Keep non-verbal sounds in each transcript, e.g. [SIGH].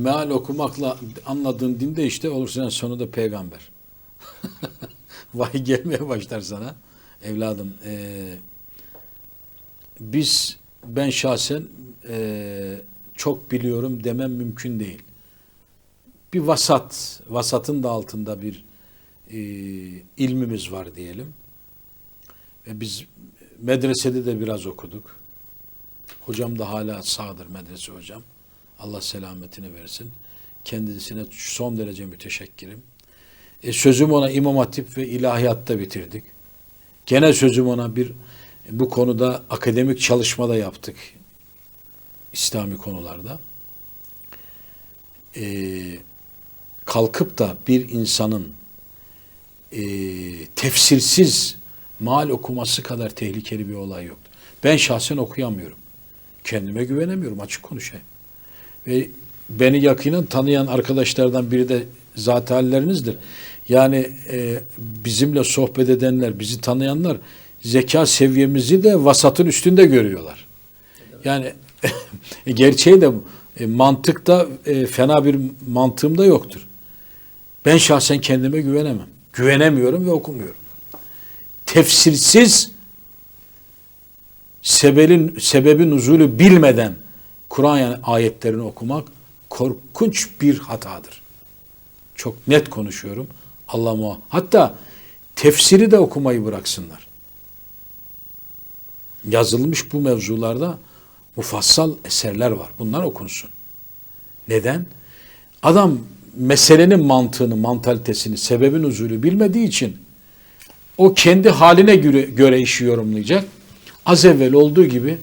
Meal okumakla anladığın dinde işte olursa en sonunda peygamber. [LAUGHS] Vahiy gelmeye başlar sana. Evladım eee, biz ben şahsen eee, çok biliyorum demem mümkün değil. Bir vasat, vasatın da altında bir eee, ilmimiz var diyelim. Ve biz medresede de biraz okuduk. Hocam da hala sağdır medrese hocam. Allah selametini versin. Kendisine son derece müteşekkirim. E, sözüm ona İmam Hatip ve ilahiyatta bitirdik. Gene sözüm ona bir bu konuda akademik çalışma da yaptık. İslami konularda. E, kalkıp da bir insanın e, tefsirsiz mal okuması kadar tehlikeli bir olay yoktur. Ben şahsen okuyamıyorum. Kendime güvenemiyorum açık konuşayım. Ve beni yakinen tanıyan arkadaşlardan biri de zat hallerinizdir. Yani e, bizimle sohbet edenler, bizi tanıyanlar zeka seviyemizi de vasatın üstünde görüyorlar. Yani [LAUGHS] gerçeği de. E, mantıkta e, fena bir mantığım da yoktur. Ben şahsen kendime güvenemem. Güvenemiyorum ve okumuyorum. Tefsirsiz sebebin sebebin nuzulü bilmeden Kur'an ayetlerini okumak korkunç bir hatadır. Çok net konuşuyorum. Allah muha. Hatta tefsiri de okumayı bıraksınlar. Yazılmış bu mevzularda mufassal eserler var. Bunlar okunsun. Neden? Adam meselenin mantığını, mantalitesini, sebebin usulü bilmediği için o kendi haline göre işi yorumlayacak. Az evvel olduğu gibi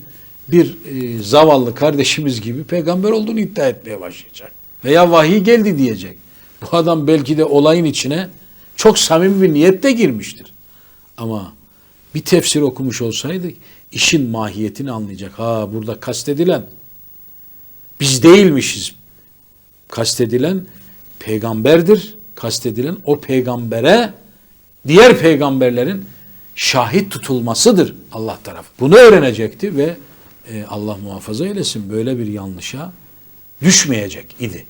bir e, zavallı kardeşimiz gibi peygamber olduğunu iddia etmeye başlayacak. Veya vahiy geldi diyecek. Bu adam belki de olayın içine çok samimi bir niyetle girmiştir. Ama bir tefsir okumuş olsaydı işin mahiyetini anlayacak. Ha burada kastedilen biz değilmişiz. Kastedilen peygamberdir. Kastedilen o peygambere diğer peygamberlerin şahit tutulmasıdır Allah tarafı. Bunu öğrenecekti ve e, Allah muhafaza eylesin böyle bir yanlışa düşmeyecek idi.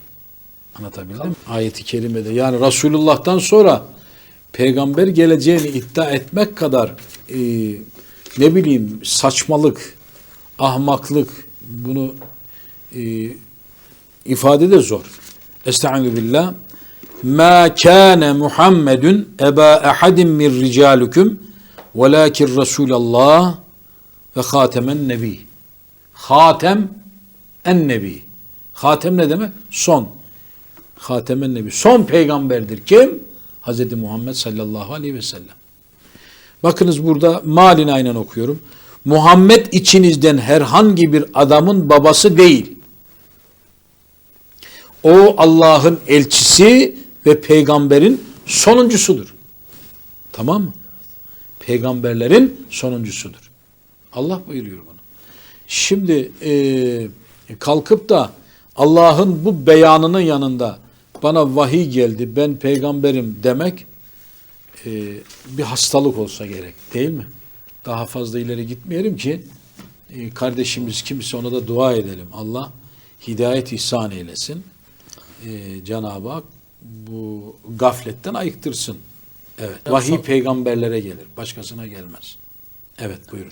Anlatabildim mi? Ayeti kerimede yani Resulullah'tan sonra peygamber geleceğini iddia etmek kadar e, ne bileyim saçmalık, ahmaklık bunu e, ifade de zor. Estaizu billah. Ma kana Muhammedun eba ahadin min ricalukum velakin Resulallah ve hatemen nebi. Hatem en nebi. Hatem ne demek? Son. Hatemen nebi. Son peygamberdir. Kim? Hz. Muhammed sallallahu aleyhi ve sellem. Bakınız burada malin aynen okuyorum. Muhammed içinizden herhangi bir adamın babası değil. O Allah'ın elçisi ve peygamberin sonuncusudur. Tamam mı? Peygamberlerin sonuncusudur. Allah buyuruyor bunu. Şimdi e, kalkıp da Allah'ın bu beyanının yanında bana vahiy geldi, ben peygamberim demek e, bir hastalık olsa gerek değil mi? Daha fazla ileri gitmeyelim ki e, kardeşimiz kimse ona da dua edelim. Allah hidayet ihsan eylesin. E, Cenab-ı Hak bu gafletten ayıktırsın. Evet. Vahiy peygamberlere gelir. Başkasına gelmez. Evet buyurun.